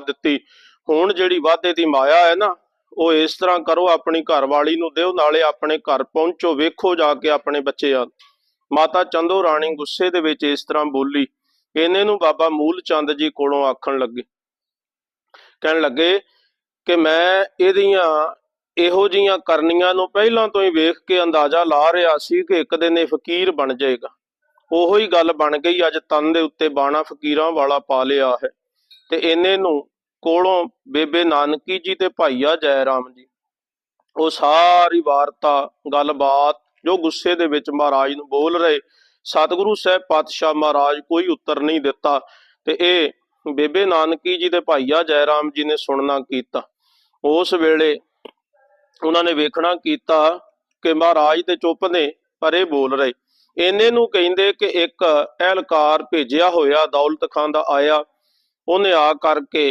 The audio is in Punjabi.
ਦਿੱਤੀ। ਹੁਣ ਜਿਹੜੀ ਵਾਅਦੇ ਦੀ ਮਾਇਆ ਹੈ ਨਾ, ਉਹ ਇਸ ਤਰ੍ਹਾਂ ਕਰੋ, ਆਪਣੀ ਘਰਵਾਲੀ ਨੂੰ ਦਿਓ, ਨਾਲੇ ਆਪਣੇ ਘਰ ਪਹੁੰਚੋ, ਵੇਖੋ ਜਾ ਕੇ ਆਪਣੇ ਬੱਚੇ ਆ। ਮਾਤਾ ਚੰਦੋ ਰਾਣੀ ਗੁੱਸੇ ਦੇ ਵਿੱਚ ਇਸ ਤਰ੍ਹਾਂ ਬੋਲੀ, ਇਹਨੇ ਨੂੰ ਬਾਬਾ ਮੂਲ ਚੰਦ ਜੀ ਕੋਲੋਂ ਆਖਣ ਲੱਗੇ। ਕਹਿਣ ਲੱਗੇ ਕਿ ਮੈਂ ਇਹਦੀਆਂ ਇਹੋ ਜੀਆਂ ਕਰਨੀਆਂ ਨੂੰ ਪਹਿਲਾਂ ਤੋਂ ਹੀ ਵੇਖ ਕੇ ਅੰਦਾਜ਼ਾ ਲਾ ਰਿਹਾ ਸੀ ਕਿ ਇੱਕ ਦਿਨ ਇਹ ਫਕੀਰ ਬਣ ਜਾਏਗਾ। ਉਹੋ ਹੀ ਗੱਲ ਬਣ ਗਈ, ਅੱਜ ਤਨ ਦੇ ਉੱਤੇ ਬਾਣਾ ਫਕੀਰਾਂ ਵਾਲਾ ਪਾ ਲਿਆ ਹੈ। ਤੇ ਇਹਨੇ ਨੂੰ ਕੋਲੋਂ ਬੇਬੇ ਨਾਨਕੀ ਜੀ ਤੇ ਭਾਈਆ ਜੈ ਰਾਮ ਜੀ, ਉਹ ਸਾਰੀ ਵਾਰਤਾ, ਗੱਲਬਾਤ ਜੋ ਗੁੱਸੇ ਦੇ ਵਿੱਚ ਮਹਾਰਾਜ ਨੂੰ ਬੋਲ ਰਹੇ, ਸਤਿਗੁਰੂ ਸਾਹਿਬ ਪਾਤਸ਼ਾਹ ਮਹਾਰਾਜ ਕੋਈ ਉੱਤਰ ਨਹੀਂ ਦਿੱਤਾ ਤੇ ਇਹ ਬੇਬੇ ਨਾਨਕੀ ਜੀ ਦੇ ਭਾਈਆ ਜੈ ਰਾਮ ਜੀ ਨੇ ਸੁਣਨਾ ਕੀਤਾ। ਉਸ ਵੇਲੇ ਉਹਨਾਂ ਨੇ ਵੇਖਣਾ ਕੀਤਾ ਕਿ ਮਹਾਰਾਜ ਤੇ ਚੁੱਪ ਨੇ, ਪਰ ਇਹ ਬੋਲ ਰਹੇ, ਇਹਨੇ ਨੂੰ ਕਹਿੰਦੇ ਕਿ ਇੱਕ ਅਹਿਲਕਾਰ ਭੇਜਿਆ ਹੋਇਆ ਦੌਲਤ ਖਾਨ ਦਾ ਆਇਆ ਉਹਨੇ ਆ ਕਰਕੇ